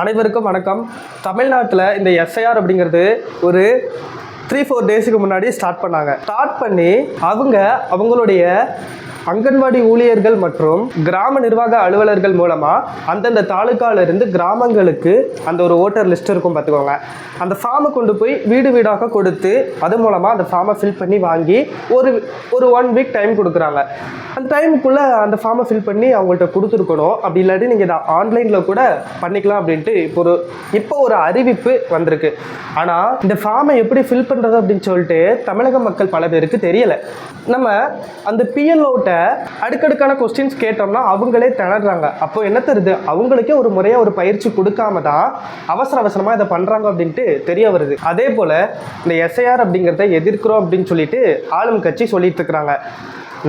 அனைவருக்கும் வணக்கம். தமிழ்நாட்டில் இந்த எஸ்ஐஆர் அப்படிங்கிறது ஒரு த்ரீ ஃபோர் டேஸுக்கு முன்னாடி ஸ்டார்ட் பண்ணாங்க. ஸ்டார்ட் பண்ணி அவங்க அவங்களுடைய அங்கன்வாடி ஊழியர்கள் மற்றும் கிராம நிர்வாக அலுவலர்கள் மூலமாக அந்தந்த தாலுக்கால இருந்து கிராமங்களுக்கு அந்த ஒரு ஓட்டர் லிஸ்ட் இருக்கும் பார்த்துக்கோங்க. அந்த ஃபார்மை கொண்டு போய் வீடு வீடாக கொடுத்து அது மூலமாக அந்த ஃபார்மை ஃபில் பண்ணி வாங்கி ஒரு ஒரு ஒன் வீக் டைம் கொடுக்குறாங்க. அந்த டைமுக்குள்ளே அந்த ஃபார்மை ஃபில் பண்ணி அவங்கள்ட்ட கொடுத்துருக்கணும். அப்படி இல்லாட்டி நீங்கள் இதை ஆன்லைனில் கூட பண்ணிக்கலாம் அப்படின்ட்டு இப்போ ஒரு இப்போ ஒரு அறிவிப்பு வந்திருக்கு. ஆனால் இந்த ஃபார்மை எப்படி ஃபில் பண்ணுறது அப்படின்னு சொல்லிட்டு தமிழக மக்கள் பல பேருக்கு தெரியலை. நம்ம அந்த பிஎல்ஓட்ட அடுக்கடுக்கான கொஸ்டின்ஸ் கேட்டோம்னா அவங்களே திணறாங்க. அப்போ என்ன தருது அவங்களுக்கே ஒரு முறையாக ஒரு பயிற்சி கொடுக்காம தான் அவசர அவசரமாக இதை பண்ணுறாங்க அப்படின்ட்டு தெரிய வருது. அதே போல் இந்த எஸ்ஐஆர் அப்படிங்கிறத எதிர்க்கிறோம் அப்படின்னு சொல்லிட்டு ஆளும் கட்சி சொல்லிட்டு இருக்கிறாங்க.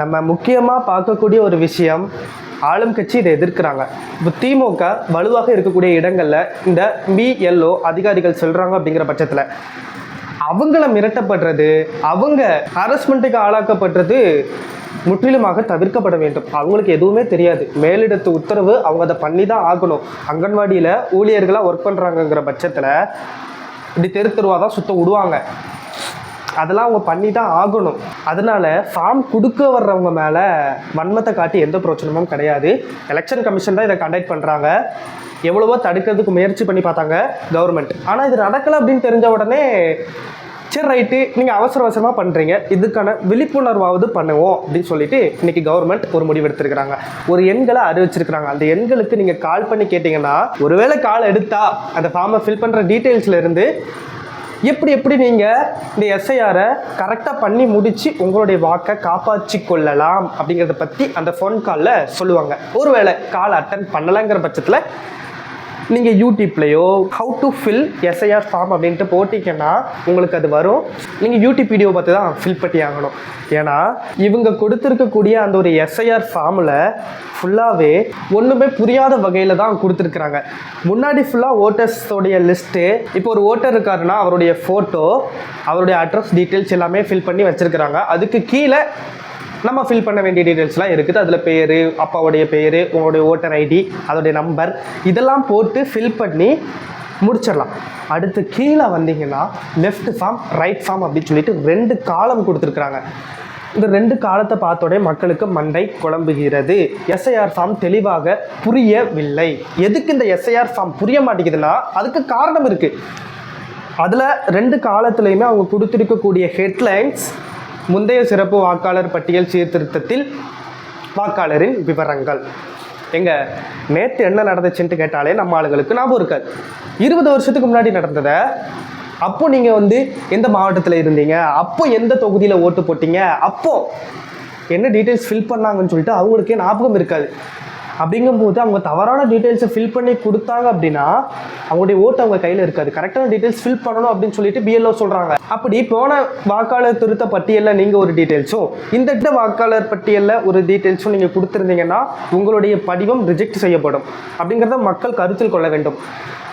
நம்ம முக்கியமாக பார்க்கக்கூடிய ஒரு விஷயம் ஆளும் கட்சி இதை எதிர்க்கிறாங்க. இப்போ திமுக வலுவாக இருக்கக்கூடிய இடங்களில் இந்த பிஎல்ஓ அதிகாரிகள் சொல்கிறாங்க அப்படிங்கிற பட்சத்தில் அவங்கள மிரட்டப்படுறது அவங்க ஹரஸ்மெண்ட்டுக்கு ஆளாக்கப்படுறது முற்றிலுமாக தவிர்க்கப்பட வேண்டும். அவங்களுக்கு எதுவுமே தெரியாது. மேலிடத்து உத்தரவு அவங்க அதை பண்ணி தான் ஆகணும். அங்கன்வாடியில் ஊழியர்களாக ஒர்க் பண்ணுறாங்கங்கிற பட்சத்தில் இப்படி தெரு தெருவாக தான் சுத்த விடுவாங்க. அதெல்லாம் அவங்க பண்ணி தான் ஆகணும். அதனால ஃபார்ம் கொடுக்க வர்றவங்க மேலே வன்மத்தை காட்டி எந்த பிரச்சனமும் கிடையாது. எலெக்ஷன் கமிஷன் தான் இதை கண்டக்ட் பண்ணுறாங்க எவ்வளவோ தடுக்கிறதுக்கு முயற்சி பண்ணி பார்த்தாங்க கவர்மெண்ட் ஆனால் இது நடக்கலை அப்படின்னு தெரிஞ்ச உடனே சரி ரைட்டு நீங்கள் அவசர அவசரமாக பண்ணுறீங்க இதுக்கான விழிப்புணர்வாவது பண்ணுவோம் அப்படின்னு சொல்லிட்டு இன்னைக்கு கவர்மெண்ட் ஒரு முடிவு எடுத்திருக்கிறாங்க. ஒரு எண்களை அறிவிச்சிருக்கிறாங்க. அந்த எண்களுக்கு நீங்கள் கால் பண்ணி கேட்டிங்கன்னா ஒருவேளை கால் எடுத்தா அந்த ஃபார்மை ஃபில் பண்ணுற டீட்டெயில்ஸ்லேருந்து எப்படி எப்படி நீங்கள் இந்த எஸ்ஐஆரை கரெக்டாக பண்ணி முடித்து உங்களுடைய வாக்கை காப்பாற்றி கொள்ளலாம் அப்படிங்கிறத பற்றி அந்த ஃபோன் காலில் சொல்லுவாங்க. ஒருவேளை கால் அட்டன் பண்ணலைங்கிற பட்சத்தில் நீங்கள் யூடியூப்லேயோ how to fill SIR form அப்படின்ட்டு போட்டிங்கன்னா உங்களுக்கு அது வரும். நீங்கள் யூடியூப் வீடியோ பார்த்து தான் ஃபில் பண்ணி ஆகணும். ஏன்னா இவங்க கொடுத்துருக்கக்கூடிய அந்த ஒரு எஸ்ஐஆர் ஃபார்மில் ஃபுல்லாகவே ஒன்றுமே புரியாத வகையில் தான் கொடுத்துருக்குறாங்க. முன்னாடி ஃபுல்லாக ஓட்டர்ஸோடைய லிஸ்ட்டு இப்போ ஒரு ஓட்டர் இருக்காருன்னா அவருடைய ஃபோட்டோ அவருடைய அட்ரஸ் டீட்டெயில்ஸ் எல்லாமே ஃபில் பண்ணி வச்சுருக்குறாங்க. அதுக்கு கீழே நம்ம ஃபில் பண்ண வேண்டிய டீட்டெயில்ஸ்லாம் இருக்குது. அதில் பேர் அப்பாவுடைய பேர் உங்களுடைய ஓட்டர் ஐடி அதோடைய நம்பர் இதெல்லாம் போட்டு ஃபில் பண்ணி முடிச்சிடலாம். அடுத்து கீழே வந்தீங்கன்னா லெஃப்ட் ஃபார்ம் ரைட் ஃபார்ம் அப்படின்னு சொல்லிட்டு ரெண்டு காலம் கொடுத்துருக்குறாங்க. இந்த ரெண்டு காலத்தை பார்த்தோடே மக்களுக்கு மண்டை குழம்புகிறது. எஸ்ஐஆர் ஃபார்ம் தெளிவாக புரியவில்லை. எதுக்கு இந்த எஸ்ஐஆர் ஃபார்ம் புரிய மாட்டேங்குதுன்னா அதுக்கு காரணம் இருக்குது அதில் ரெண்டு காலத்துலையுமே அவங்க கொடுத்துருக்கக்கூடிய ஹெட்லைன்ஸ் முந்தைய சிறப்பு வாக்காளர் பட்டியல் சீர்திருத்தத்தில் வாக்காளரின் விவரங்கள். எங்க நேற்று என்ன நடந்துச்சுன்ட்டு கேட்டாலே நம்ம ஆளுங்களுக்கு ஞாபகம் இருக்காது. இருபது வருஷத்துக்கு முன்னாடி நடந்ததை அப்போ நீங்கள் வந்து எந்த மாவட்டத்தில் இருந்தீங்க? அப்போ எந்த தொகுதியில் ஓட்டு போட்டீங்க? அப்போ என்ன டீட்டெயில்ஸ் ஃபில் பண்ணாங்கன்னு சொல்லிட்டு அவங்களுக்கே ஞாபகம் இருக்காது. அப்படிங்கும்போது அவங்க தவறான டீட்டெயில்ஸை ஃபில் பண்ணி கொடுத்தாங்க அப்படின்னா அவங்களுடைய ஓட்டு அவங்க கையில் இருக்காது. கரெக்டான டீட்டெயில்ஸ் ஃபில் பண்ணணும் அப்படின்னு சொல்லிட்டு பிஎல்ஓ சொல்கிறாங்க அப்படி போன வாக்காளர் திருத்த பட்டியலில் நீங்கள் ஒரு டீட்டெயில்ஸும் இந்த வாக்காளர் பட்டியலில் ஒரு டீட்டெயில்ஸும் நீங்கள் கொடுத்துருந்தீங்கன்னா உங்களுடைய படிவம் ரிஜெக்ட் செய்யப்படும் அப்படிங்கிறத மக்கள் கருத்தில் கொள்ள வேண்டும்.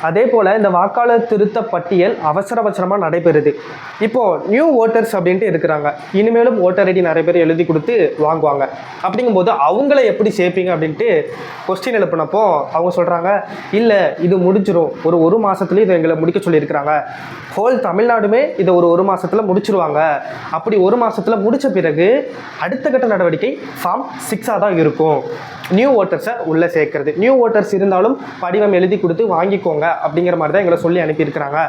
அதே போல் இந்த வாக்காளர் திருத்த பட்டியல் அவசர அவசரமாக நடைபெறுது. இப்போது நியூ ஓட்டர்ஸ் அப்படின்ட்டு இருக்கிறாங்க இனிமேலும் ஓட்டர் ஐடி நிறைய பேர் எழுதி கொடுத்து வாங்குவாங்க. அப்படிங்கும்போது அவங்கள எப்படி சேர்ப்பீங்க அப்படின்ட்டு கொஸ்டின் எழுப்பினப்போ அவங்க சொல்கிறாங்க இல்லை இது முடிஞ்சிடும் ஒரு ஒரு மாதத்துலேயும் இதை எங்களை முடிக்க சொல்லியிருக்கிறாங்க. ஹோல் தமிழ்நாடுமே இதை ஒரு ஒரு மாதத்தில் முடிச்சிருவாங்க. அப்படி ஒரு மாதத்தில் முடித்த பிறகு அடுத்த கட்ட நடவடிக்கை ஃபார்ம் சிக்ஸாக தான் இருக்கும். நியூ ஓட்டர்ஸை உள்ளே சேர்க்கறது. நியூ ஓட்டர்ஸ் இருந்தாலும் படிவம் எழுதி கொடுத்து வாங்கிக்கோங்க அப்படிங்கிற மாதிரி தான் எங்களை சொல்லி அனுப்பியிருக்கிறாங்க.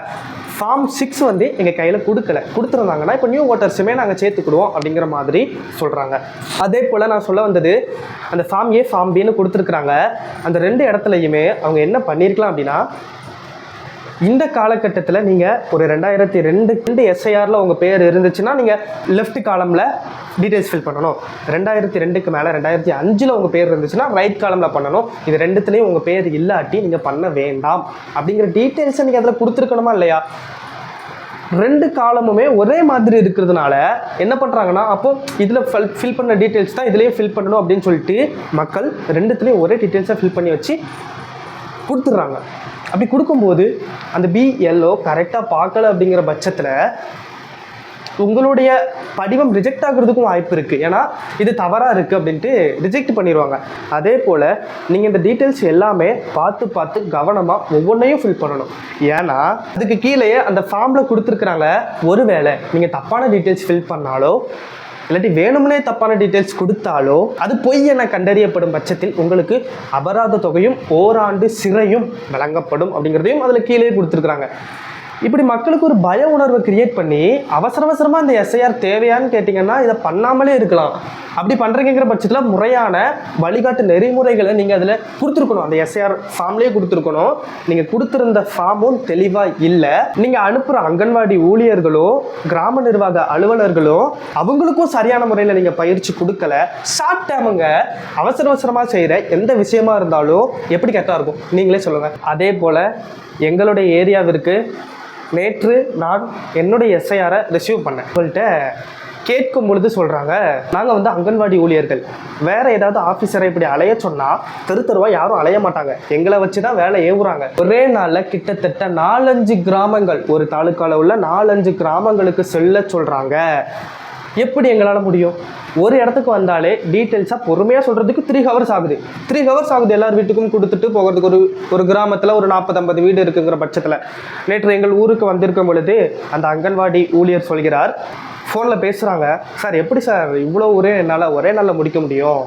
ஃபார்ம் சிக்ஸ் வந்து எங்கள் கையில் கொடுக்கல. கொடுத்துருந்தாங்கன்னா இப்போ நியூ ஓட்டர்ஸுமே நாங்கள் சேர்த்துக்கிடுவோம் அப்படிங்கிற மாதிரி சொல்கிறாங்க அதே போல் நான் சொல்ல வந்தது அந்த ஃபார்ம் ஏ ஃபார்ம் பின்னு கொடுத்துருக்குறாங்க. அந்த ரெண்டு இடத்துலையுமே அவங்க என்ன பண்ணியிருக்கலாம் அப்படின்னா இந்த காலகட்டத்தில் நீங்கள் ஒரு ரெண்டாயிரத்தி ரெண்டு ரெண்டு எஸ்ஐஆரில் உங்கள் பேர் இருந்துச்சுன்னா நீங்கள் லெஃப்ட் காலமில் டீட்டெயில்ஸ் ஃபில் பண்ணணும். ரெண்டாயிரத்தி ரெண்டுக்கு மேலே ரெண்டாயிரத்தி அஞ்சில் உங்கள் பேர் இருந்துச்சுன்னா ரைட் காலமில் பண்ணணும். இது ரெண்டுத்துலேயும் உங்கள் பேர் இல்லாட்டி நீங்கள் பண்ண வேண்டாம். அப்படிங்கிற டீட்டெயில்ஸை நீங்கள் அதில் கொடுத்துருக்கணுமா இல்லையா? ரெண்டு காலமுமே ஒரே மாதிரி இருக்கிறதுனால என்ன பண்ணுறாங்கன்னா அப்போ இதில் ஃபில் ஃபில் பண்ண டீட்டெயில்ஸ் தான் இதுலேயும் ஃபில் பண்ணணும் அப்படின்னு சொல்லிட்டு மக்கள் ரெண்டுத்துலேயும் ஒரே டீட்டெயில்ஸாக ஃபில் பண்ணி வச்சு கொடுத்துட்றாங்க. அப்படி கொடுக்கும்போது அந்த பிஎல்ஓ கரெக்டாக பார்க்கல அப்படிங்கிற பட்சத்தில் உங்களுடைய படிவம் ரிஜெக்ட் ஆகுறதுக்கும் வாய்ப்பு இருக்குது ஏன்னா இது தவறாக இருக்குது அப்படின்ட்டு ரிஜெக்ட் பண்ணிடுவாங்க அதே போல் நீங்கள் இந்த டீட்டெயில்ஸ் எல்லாமே பார்த்து பார்த்து கவனமாக ஒவ்வொன்றையும் ஃபில் பண்ணணும். ஏன்னா அதுக்கு கீழேயே அந்த ஃபார்மில் கொடுத்துருக்குறாங்க ஒருவேளை நீங்கள் தப்பான டீட்டெயில்ஸ் ஃபில் பண்ணாலோ இல்லாட்டி வேணும்னே தப்பான டீட்டெயில்ஸ் கொடுத்தாலோ அது பொய் என கண்டறியப்படும் பட்சத்தில் உங்களுக்கு அபராத தொகையும் ஓராண்டு சிறையும் வழங்கப்படும் அப்படிங்கிறதையும் அதில் கீழே கொடுத்துருக்குறாங்க. இப்படி மக்களுக்கு ஒரு பய உணர்வை கிரியேட் பண்ணி அவசர அவசரமாக இந்த எஸ்ஐஆர் தேவையான்னு கேட்டிங்கன்னா இதை பண்ணாமலே இருக்கலாம். அப்படி பண்ணுறீங்கிற பட்சத்தில் முறையான வழிகாட்டு நெறிமுறைகளை நீங்கள் அதில் கொடுத்துருக்கணும். அந்த எஸ்ஐஆர் ஃபார்ம்லேயே கொடுத்துருக்கணும். நீங்கள் கொடுத்துருந்த ஃபார்மும் தெளிவாக இல்லை. நீங்கள் அனுப்புகிற அங்கன்வாடி ஊழியர்களோ கிராம நிர்வாக அலுவலர்களோ அவங்களுக்கும் சரியான முறையில் நீங்கள் பயிற்சி கொடுக்கல. ஷார்ட் டேமுங்க அவசர அவசரமாக செய்கிற எந்த விஷயமா இருந்தாலும் எப்படி கரெக்டாக இருக்கும்? நீங்களே சொல்லுங்கள் அதே போல் எங்களுடைய ஏரியாவிற்கு நேற்று நான் என்னுடைய எஸ்ஐஆரை ரிசீவ் பண்ணேன். உங்கள்கிட்ட கேட்கும் பொழுது சொல்கிறாங்க நாங்கள் வந்து அங்கன்வாடி ஊழியர்கள். வேற ஏதாவது ஆஃபீஸரை இப்படி அலைய சொன்னால் தெரு தெருவாக யாரும் அலைய மாட்டாங்க. எங்களை வச்சு தான் வேலை ஏவுறாங்க. ஒரே நாளில் கிட்டத்தட்ட நாலஞ்சு கிராமங்கள் ஒரு தாலுக்காவில் உள்ள நாலஞ்சு கிராமங்களுக்கு செல்ல சொல்கிறாங்க எப்படி எங்களால் முடியும்? ஒரு இடத்துக்கு வந்தாலே டீட்டெயில்ஸாக பொறுமையாக சொல்கிறதுக்கு த்ரீ ஹவர்ஸ் ஆகுது. த்ரீ ஹவர்ஸ் ஆகுது எல்லார் வீட்டுக்கும் கொடுத்துட்டு போகிறதுக்கு. ஒரு ஒரு கிராமத்தில் ஒரு நாற்பது ஐம்பது வீடு இருக்குங்கிற பட்சத்தில். நேற்று எங்கள் ஊருக்கு வந்திருக்கும் பொழுது அந்த அங்கன்வாடி ஊழியர் சொல்கிறார் ஃபோனில் பேசுகிறாங்க சார் எப்படி சார் இவ்வளோ ஒரே என்னால் ஒரே நாளில் முடிக்க முடியும்?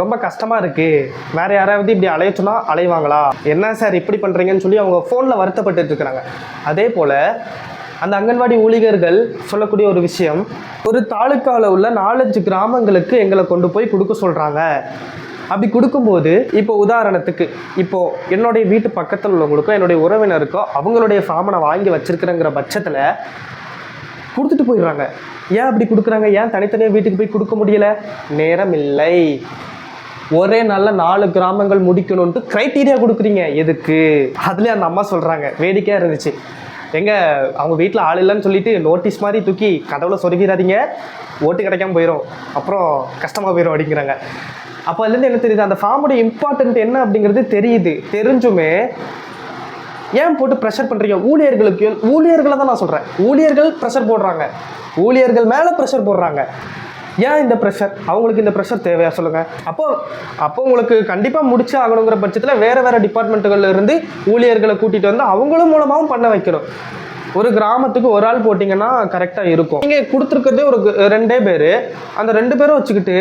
ரொம்ப கஷ்டமாக இருக்குது வேறு யாராவது இப்படி அலைய அலைவாங்களா? என்ன சார் இப்படி பண்ணுறீங்கன்னு சொல்லி அவங்க ஃபோனில் வருத்தப்பட்டு இருக்கிறாங்க. அதே போல் அந்த அங்கன்வாடி ஊழியர்கள் சொல்லக்கூடிய ஒரு விஷயம் ஒரு தாலுக்காவில் உள்ள நாலஞ்சு கிராமங்களுக்கு எங்களை கொண்டு போய் கொடுக்க சொல்கிறாங்க அப்படி கொடுக்கும்போது இப்போ உதாரணத்துக்கு இப்போ என்னுடைய வீட்டு பக்கத்தில் உள்ளவங்களுக்கோ என்னுடைய உறவினருக்கோ அவங்களுடைய ஃபார்மை நான் வாங்கி வச்சிருக்கிறேங்கிற பட்சத்தில் கொடுத்துட்டு போயிடுறாங்க. ஏன் அப்படி கொடுக்குறாங்க? ஏன் தனித்தனியாக வீட்டுக்கு போய் கொடுக்க முடியல? நேரம் இல்லை. ஒரே நாளில் நாலு கிராமங்கள் முடிக்கணும்ட்டு க்ரைட்டீரியா கொடுக்குறீங்க. எதுக்கு? அதுலேயே அந்த அம்மா சொல்கிறாங்க வேடிக்கையாக இருந்துச்சு. எங்க அவங்க வீட்டில் ஆள் இல்லைன்னு சொல்லிட்டு நோட்டீஸ் மாதிரி தூக்கி கதவுல சொருகிறாதீங்க ஓட்டு கிடைக்காம போயிடும் அப்புறம் கஷ்டமாக போயிடும் அப்படிங்கிறாங்க. அப்போ அதுலேருந்து என்ன தெரியுது? அந்த ஃபார்மோட இம்பார்ட்டன்ட் என்ன அப்படிங்கிறது தெரியுது. தெரிஞ்சுமே ஏன் போட்டு ப்ரெஷர் பண்ணுறீங்க ஊழியர்களுக்கு ஊழியர்களை தான் நான் சொல்கிறேன் ஊழியர்கள் ப்ரெஷர் போடுறாங்க. ஊழியர்கள் மேலே ப்ரெஷர் போடுறாங்க. ஏன் இந்த ப்ரெஷர் அவங்களுக்கு இந்த ப்ரெஷர் தேவையா சொல்லுங்கள் அப்போ அப்போ உங்களுக்கு கண்டிப்பாக முடிச்சு ஆகணுங்கிற பட்சத்தில் வேறு வேறு டிபார்ட்மெண்ட்டுகளில் இருந்து ஊழியர்களை கூட்டிகிட்டு வந்து அவங்களும் மூலமாகவும் பண்ண வைக்கணும். ஒரு கிராமத்துக்கு ஒரு ஆள் போட்டிங்கன்னா கரெக்டாக இருக்கும். நீங்கள் கொடுத்துருக்கிறதே ஒரு ரெண்டே பேர். அந்த ரெண்டு பேரும் வச்சுக்கிட்டு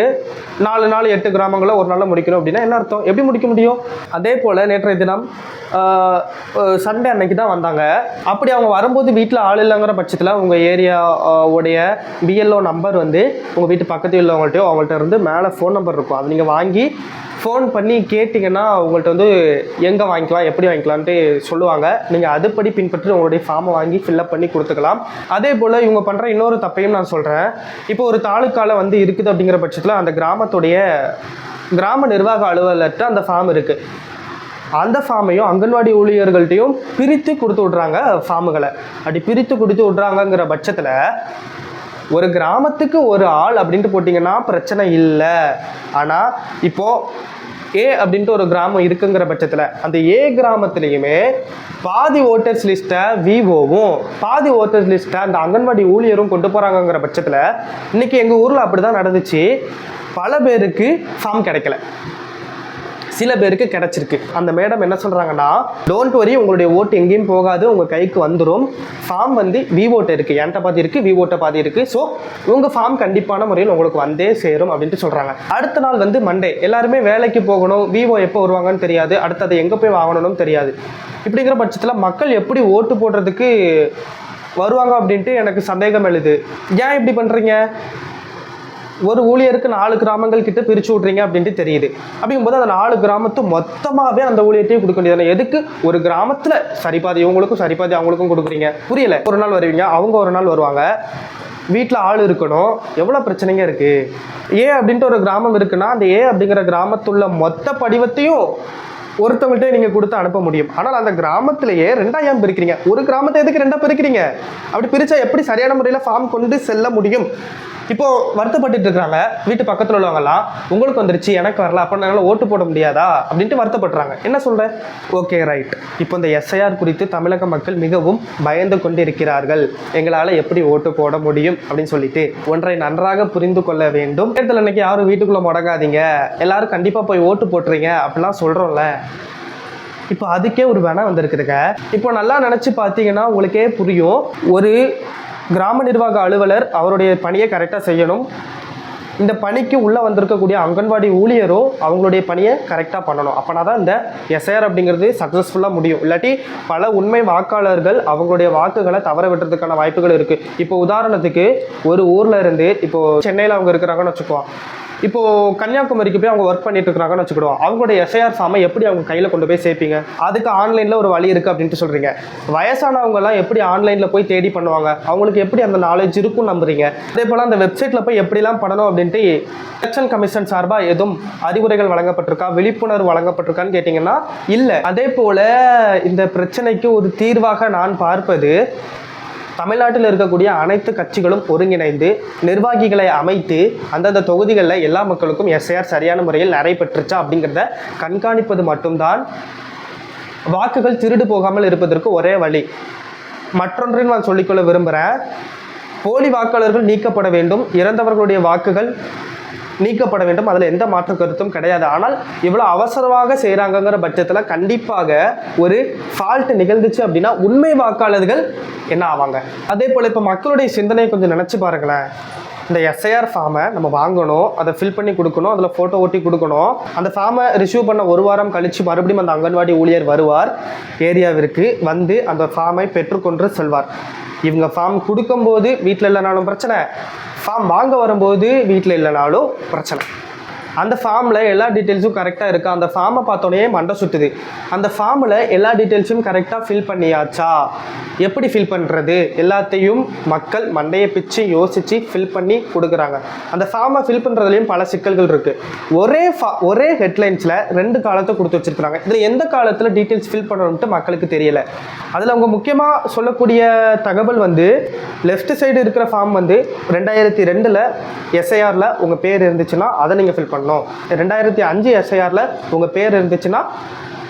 நாலு நாலு எட்டு கிராமங்களை ஒரு நாளில் முடிக்கணும் அப்படின்னா என்ன அர்த்தம்? எப்படி முடிக்க முடியும்? அதே போல் நேற்றைய தினம் சண்டே அன்னைக்கு தான் வந்தாங்க. அப்படி அவங்க வரும்போது வீட்டில் ஆள் இல்லைங்கிற பட்சத்தில் உங்கள் ஏரியா உடைய பிஎல்ஓ நம்பர் வந்து உங்கள் வீட்டு பக்கத்தில் உள்ளவங்கள்ட்டையோ அவங்கள்ட்ட இருந்து மேலே ஃபோன் நம்பர் இருக்கும். அதை நீங்கள் வாங்கி ஃபோன் பண்ணி கேட்டிங்கன்னா உங்கள்கிட்ட வந்து எங்கே வாங்கிக்கலாம் எப்படி வாங்கிக்கலான்ட்டு சொல்லுவாங்க. நீங்கள் அதுபடி பின்பற்றி உங்களுடைய ஃபார்மை வாங்கி ஃபில்அப் பண்ணி கொடுத்துக்கலாம். அதே போல் இவங்க பண்ணுற இன்னொரு தப்பையும் நான் சொல்கிறேன் இப்போ ஒரு தாலுக்கால வந்து இருக்குது அப்படிங்கிற பட்சத்தில் அந்த கிராமத்துடைய கிராம நிர்வாக அலுவலர்கிட்ட அந்த ஃபார்ம் இருக்குது அந்த ஃபார்மையும் அங்கன்வாடி ஊழியர்கள்ட்டையும் பிரித்து கொடுத்து விட்றாங்க ஃபார்முகளை அப்படி பிரித்து கொடுத்து விட்றாங்கங்கிற பட்சத்தில் ஒரு கிராமத்துக்கு ஒரு ஆள் அப்படின்ட்டு போட்டிங்கன்னா பிரச்சனை இல்லை. ஆனால் இப்போது ஏ அப்படின்ட்டு ஒரு கிராமம் இருக்குங்கிற பட்சத்தில் அந்த ஏ கிராமத்துலேயுமே பாதி ஓட்டர்ஸ் லிஸ்ட்டை விவோவும் பாதி ஓட்டர்ஸ் லிஸ்ட்டை அந்த அங்கன்வாடி ஊழியரும் கொண்டு போகிறாங்கங்கிற பட்சத்தில் இன்றைக்கி எங்கள் ஊரில் அப்படி தான் நடந்துச்சு. பல பேருக்கு ஃபார்ம் கிடைக்கல. சில பேருக்கு கிடைச்சிருக்கு. அந்த மேடம் என்ன சொல்கிறாங்கன்னா டோன்ட் வரி உங்களுடைய ஓட்டு எங்கேயும் போகாது. உங்கள் கைக்கு வந்துடும் ஃபார்ம் வந்து வி ஓட்டு இருக்குது என்கிட்ட பாதி இருக்குது வி பாதி இருக்குது ஸோ உங்கள் ஃபார்ம் கண்டிப்பான முறையில் உங்களுக்கு வந்தே சேரும் அப்படின்ட்டு சொல்கிறாங்க அடுத்த நாள் வந்து மண்டே எல்லாருமே வேலைக்கு போகணும். விவோ எப்போ வருவாங்கன்னு தெரியாது. அடுத்தது எங்கே போய் வாங்கணும்னு தெரியாது. இப்படிங்கிற பட்சத்தில் மக்கள் எப்படி ஓட்டு போடுறதுக்கு வருவாங்க அப்படின்ட்டு எனக்கு சந்தேகம் எழுது. ஏன் இப்படி பண்ணுறீங்க ஒரு ஊழியருக்கு நாலு கிராமங்கள் கிட்ட பிரிச்சு விட்றீங்க அப்படின்ட்டு தெரியுது. அப்படிங்கும்போது அந்த நாலு கிராமத்து மொத்தமாகவே அந்த ஊழியத்தையும் கொடுக்க வேண்டியது எதுக்கு? ஒரு கிராமத்தில் சரிபாதி இவங்களுக்கும் சரிபாதி அவங்களுக்கும் கொடுக்குறீங்க. புரியல. ஒரு நாள் வருவீங்க அவங்க ஒரு நாள் வருவாங்க. வீட்டில் ஆள் இருக்கணும். எவ்வளோ பிரச்சனைங்க இருக்குது ஏ அப்படின்ட்டு ஒரு கிராமம் இருக்குன்னா அந்த ஏ அப்படிங்கிற கிராமத்துள்ள மொத்த படிவத்தையும் ஒருத்தவங்கள்ட்டே நீங்கள் கொடுத்து அனுப்ப முடியும். ஆனால் அந்த கிராமத்திலேயே ரெண்டாயிரம் பிரிக்கிறீங்க? ஒரு கிராமத்தை எதுக்கு ரெண்டாக பிரிக்கிறீங்க? அப்படி பிரித்தா எப்படி சரியான முறையில் ஃபார்ம் கொண்டு செல்ல முடியும்? இப்போ வருத்தப்பட்டு இருக்காங்க. வீட்டு பக்கத்தில் உள்ளவங்கலாம் உங்களுக்கு வந்துருச்சு எனக்கு வரல அப்போ என்னால் ஓட்டு போட முடியாதா? அப்படின்ட்டு வருத்தப்படுறாங்க. என்ன சொல்கிறேன் ஓகே ரைட் இப்போ இந்த எஸ்ஐஆர் குறித்து தமிழக மக்கள் மிகவும் பயந்து கொண்டிருக்கிறார்கள். எங்களால் எப்படி ஓட்டு போட முடியும்? அப்படின்னு சொல்லிட்டு ஒன்றை நன்றாக புரிந்து கொள்ள வேண்டும். தேர்தல் அன்னைக்கு யாரும் வீட்டுக்குள்ளே முடங்காதீங்க. எல்லாரும் கண்டிப்பாக போய் ஓட்டு போட்டுறீங்க அப்படிலாம் சொல்கிறோம்ல இப்போ அதுக்கே ஒரு வேணா வந்திருக்குதுங்க. இப்போ நல்லா நினச்சி பார்த்தீங்கன்னா உங்களுக்கே புரியும். ஒரு கிராம நிர்வாக அலுவலர் அவருடைய பணியை கரெக்டாக செய்யணும். இந்த பணிக்கு உள்ளே வந்திருக்கக்கூடிய அங்கன்வாடி ஊழியரும் அவங்களுடைய பணியை கரெக்டாக பண்ணணும். அப்போனா தான் இந்த எஸ்ஐஆர் அப்படிங்கிறது சக்ஸஸ்ஃபுல்லாக முடியும். இல்லாட்டி பல உண்மை வாக்காளர்கள் அவங்களுடைய வாக்குகளை தவற விட்டுறதுக்கான வாய்ப்புகள் இருக்குது இப்போ உதாரணத்துக்கு ஒரு ஊரில் இருந்து இப்போது சென்னையில் அவங்க இருக்கிறாங்கன்னு வச்சுக்குவோம் இப்போ கன்னியாகுமரிக்கு போய் அவங்க ஒர்க் பண்ணிட்டு இருக்கிறாங்கன்னு வச்சுக்கிடுவோம் அவங்களோட எஸ்ஐஆர் ஃபார்மை எப்படி அவங்க கையில் கொண்டு போய் சேர்ப்பீங்க அதுக்கு ஆன்லைனில் ஒரு வழி இருக்குது அப்படின்ட்டு சொல்கிறீங்க வயசானவங்கலாம் எப்படி ஆன்லைனில் போய் தேடி பண்ணுவாங்க? அவங்களுக்கு எப்படி அந்த நாலேஜ் இருக்கும்னு நம்புறீங்க? அதே போல் அந்த வெப்சைட்டில் போய் எப்படிலாம் பண்ணணும் அப்படின்ட்டு எலெக்ஷன் கமிஷன் சார்பாக எதுவும் அறிவுரைகள் வழங்கப்பட்டிருக்கா? விழிப்புணர்வு வழங்கப்பட்டிருக்கான்னு கேட்டிங்கன்னா இல்லை. அதே போல் இந்த பிரச்சனைக்கு ஒரு தீர்வாக நான் பார்ப்பது தமிழ்நாட்டில் இருக்கக்கூடிய அனைத்து கட்சிகளும் ஒருங்கிணைந்து நிர்வாகிகளை அமைத்து அந்தந்த தொகுதிகளில் எல்லா மக்களுக்கும் எஸ்ஐஆர் சரியான முறையில் நடைபெற்றுச்சா அப்படிங்கிறத கண்காணிப்பது மட்டும்தான். வாக்குகள் திருடு போகாமல் இருப்பதற்கு ஒரே வழி. மற்றொன்றையும் நான் சொல்லிக்கொள்ள விரும்புகிறேன் போலி வாக்காளர்கள் நீக்கப்பட வேண்டும். இறந்தவர்களுடைய வாக்குகள் நீக்கப்பட வேண்டும். அதில் எந்த மாற்று கருத்தும் கிடையாது. ஆனால் இவ்வளோ அவசரமாக செய்கிறாங்கங்கிற பட்சத்தில் கண்டிப்பாக ஒரு ஃபால்ட் நிகழ்ந்துச்சு அப்படின்னா உண்மை வாக்காளர்கள் என்ன ஆவாங்க? அதே போல் இப்போ மக்களுடைய சிந்தனையை கொஞ்சம் நினச்சி பாருங்களேன். இந்த எஸ்ஐஆர் ஃபார்மை நம்ம வாங்கணும் அதை ஃபில் பண்ணி கொடுக்கணும் அதில் ஃபோட்டோ ஒட்டி கொடுக்கணும். அந்த ஃபார்மை ரிசீவ் பண்ண ஒரு வாரம் கழித்து மறுபடியும் அந்த அங்கன்வாடி ஊழியர் வருவார். ஏரியாவிற்கு வந்து அந்த ஃபார்மை பெற்றுக்கொண்டு செல்வார். இவங்க ஃபார்ம் கொடுக்கும்போது வீட்டில் இல்லைனாலும் பிரச்சனை. ஃபார்ம் வாங்க வரும்போது வீட்டில் இல்லைனாலும் பிரச்சனை. அந்த ஃபார்மில் எல்லா டீட்டெயில்ஸும் கரெக்டாக இருக்கா? அந்த ஃபார்மை பார்த்தோன்னே மண்டை சுட்டுது அந்த ஃபார்மில் எல்லா டீட்டெயில்ஸும் கரெக்டாக ஃபில் பண்ணியாச்சா? எப்படி ஃபில் பண்ணுறது எல்லாத்தையும் மக்கள் மண்டையை பிச்சு யோசித்து ஃபில் பண்ணி கொடுக்குறாங்க. அந்த ஃபார்மை ஃபில் பண்ணுறதுலையும் பல சிக்கல்கள் இருக்குது ஒரே ஃபா ஒரே ஹெட்லைன்ஸில் ரெண்டு காலத்தை கொடுத்து வச்சிருக்காங்க இதில் எந்த காலத்தில் டீட்டெயில்ஸ் ஃபில் பண்ணணும்ட்டு மக்களுக்கு தெரியலை. அதில் அவங்க முக்கியமாக சொல்லக்கூடிய தகவல் வந்து லெஃப்ட் சைடு இருக்கிற ஃபார்ம் வந்து ரெண்டாயிரத்தி ரெண்டில் எஸ்ஐஆரில் உங்கள் பேர் இருந்துச்சுன்னா அதை நீங்கள் ஃபில் பண்ணணும் ரெண்டாயிரத்தி அஞ்சு எஸ்ஐஆரில் உங்கள் பேர் இருந்துச்சுன்னா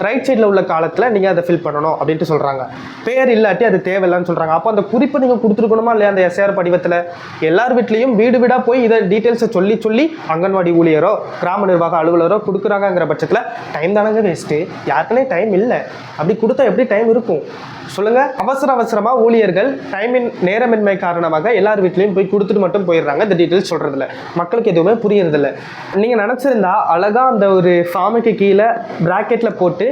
ரைட் சைடில் உள்ள காலத்தில் நீங்கள் அதை ஃபில் பண்ணணும் அப்படின்ட்டு சொல்கிறாங்க பேர் இல்லாட்டி அது தேவையில்லைன்னு சொல்கிறாங்க அப்போ அந்த குறிப்பை நீங்கள் கொடுத்துருக்கணுமா இல்லையா அந்த எஸ்ஐஆர் படிவத்தில்? எல்லார் வீட்லேயும் வீடு வீடாக போய் இதை டீட்டெயில்ஸை சொல்லி சொல்லி அங்கன்வாடி ஊழியரோ கிராம நிர்வாக அலுவலரோ கொடுக்குறாங்கங்கிற பட்சத்தில் டைம் தானங்க வேஸ்ட்டு யாருக்குனே டைம் இல்லை. அப்படி கொடுத்தா எப்படி டைம் இருக்கும்? சொல்லுங்க. அவசர அவசரமா ஊழியர்கள் டைமின் நேரமின்மை காரணமாக எல்லார் வீட்லயும் போய் கொடுத்துட்டு மட்டும் போயிடுறாங்க. இந்த டீட்டெயில்ஸ் சொல்றதுல. மக்களுக்கு எதுவுமே புரியறதில்ல. நீங்க நினைச்சிருந்தா அழகா அந்த ஒரு ஃபார்முக்கு கீழே பிராக்கெட்ல போட்டு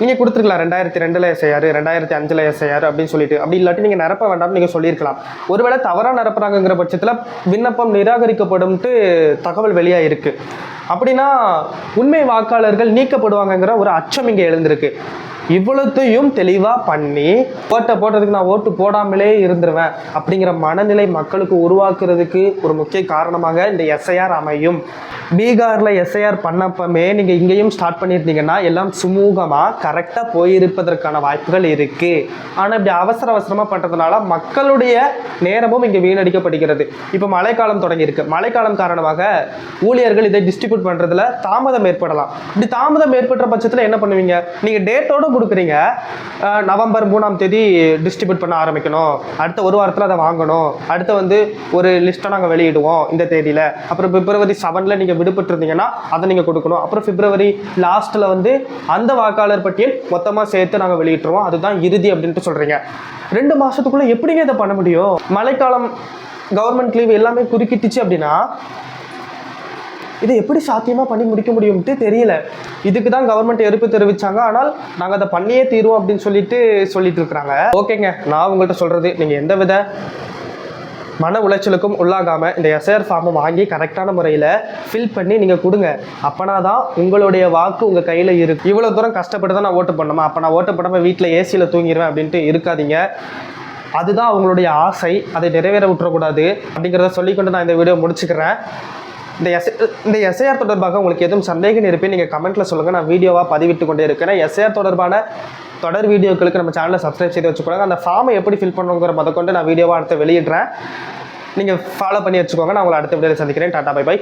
நீங்கள் கொடுத்துருக்கலாம். ரெண்டாயிரத்தி ரெண்டில் எஸ்ஐஆர் ரெண்டாயிரத்தி அஞ்சில் எஸ்ஐஆர் அப்படின்னு சொல்லிட்டு. அப்படி இல்லாட்டி நீங்கள் நிரப்ப வேண்டாம்னு நீங்கள் சொல்லியிருக்கலாம். ஒருவேளை தவறாக நிரப்புறாங்கிற பட்சத்தில் விண்ணப்பம் நிராகரிக்கப்படும்ட்டு தகவல் வெளியாக இருக்குது அப்படின்னா உண்மை வாக்காளர்கள் நீக்கப்படுவாங்கங்கிற ஒரு அச்சம் இங்கே எழுந்திருக்கு. இவ்வளோத்தையும் தெளிவாக பண்ணி ஓட்டை போட்டதுக்கு நான் ஓட்டு போடாமலே இருந்துருவேன் அப்படிங்கிற மனநிலை மக்களுக்கு உருவாக்குறதுக்கு ஒரு முக்கிய காரணமாக இந்த எஸ்ஐஆர் அமையும். பீகாரில் எஸ்ஐஆர் பண்ணப்பமே நீங்கள் இங்கேயும் ஸ்டார்ட் பண்ணியிருந்தீங்கன்னா எல்லாம் சுமூகமாக கரெக்டாக போயிருப்பதற்கான வாய்ப்புகள் இருக்குது ஆனால் இப்படி அவசர அவசரமாக பண்ணுறதுனால மக்களுடைய நேரமும் இங்கே வீணடிக்கப்படுகிறது. இப்போ மழைக்காலம் தொடங்கியிருக்கு. மழைக்காலம் காரணமாக ஊழியர்கள் இதை டிஸ்ட்ரிபியூட் பண்ணுறதுல தாமதம் ஏற்படலாம். இப்படி தாமதம் ஏற்படுற பட்சத்தில் என்ன பண்ணுவீங்க? நீங்கள் டேட்டோட கொடுக்குறீங்க. நவம்பர் மூணாம் தேதி டிஸ்ட்ரிபியூட் பண்ண ஆரம்பிக்கணும். அடுத்த ஒரு வாரத்தில் அதை வாங்கணும். அடுத்து வந்து ஒரு லிஸ்ட்டை நாங்கள் வெளியிடுவோம் இந்த தேதியில். அப்புறம் பிப்ரவரி செவனில் நீங்கள் விடுபட்டிருந்தீங்கன்னா அதை நீங்கள் கொடுக்கணும். அப்புறம் பிப்ரவரி லாஸ்ட்டில் வந்து அந்த வாக்காளர் பட்டியல் மொத்தமாக சேர்த்து நாங்கள் வெளியிட்டுருவோம். அதுதான் இறுதி அப்படின்ட்டு சொல்கிறீங்க ரெண்டு மாதத்துக்குள்ளே எப்படிங்க இதை பண்ண முடியும்? மழைக்காலம் கவர்மெண்ட் லீவ் எல்லாமே குறுக்கிட்டுச்சு அப்படின்னா இதை எப்படி சாத்தியமாக பண்ணி முடிக்க முடியும்ட்டு தெரியல. இதுக்கு தான் கவர்மெண்ட் எதிர்ப்பு தெரிவிச்சாங்க. ஆனால் நாங்கள் அதை பண்ணியே தீருவோம் அப்படின்னு சொல்லிட்டு சொல்லிட்டு இருக்கிறாங்க. ஓகேங்க நான் உங்கள்கிட்ட சொல்கிறது நீங்கள் எந்த வித மன உளைச்சலுக்கும் உள்ளாகாமல் இந்த எஸ்ஐஆர் ஃபார்மை வாங்கி கரெக்டான முறையில் ஃபில் பண்ணி நீங்கள் கொடுங்க. அப்போனா தான் உங்களுடைய வாக்கு உங்கள் கையில் இருக்கு. இவ்வளோ தூரம் கஷ்டப்பட்டு தான் நான் ஓட்டு பண்ணணுமா அப்போ நான் ஓட்டு பண்ணாமல் வீட்டில் ஏசியில் தூங்கிடுவேன் அப்படின்ட்டு இருக்காதீங்க. அதுதான் அவங்களுடைய ஆசை. அதை நிறைவேற விட்டுறக்கூடாது அப்படிங்கிறத சொல்லிக்கொண்டு நான் இந்த வீடியோ முடிச்சுக்கிறேன். இந்த எஸ் இந்த எஸ்ஐஆர் தொடர்பாக உங்களுக்கு எதுவும் சந்தேகம் இருப்பேன் நீங்கள் கமெண்ட்டில் சொல்லுங்கள் நான் வீடியோவாக பதிவிட்டு கொண்டே இருக்கிறேன் எஸ்ஐஆர் தொடர்பான தொடர் வீடியோக்களுக்கு நம்ம சேனலை சப்ஸ்கிரைப் செய்து வச்சுக்கோங்க. அந்த ஃபார்மை எப்படி ஃபில் பண்ணுங்கிற முதற்கொண்டு நான் வீடியோவாக அடுத்து வெளியிடுறேன். நீங்கள் ஃபாலோ பண்ணி வச்சுக்கோங்க. நான் உங்களை அடுத்த வீடியோவில் சந்திக்கிறேன். Tata bye by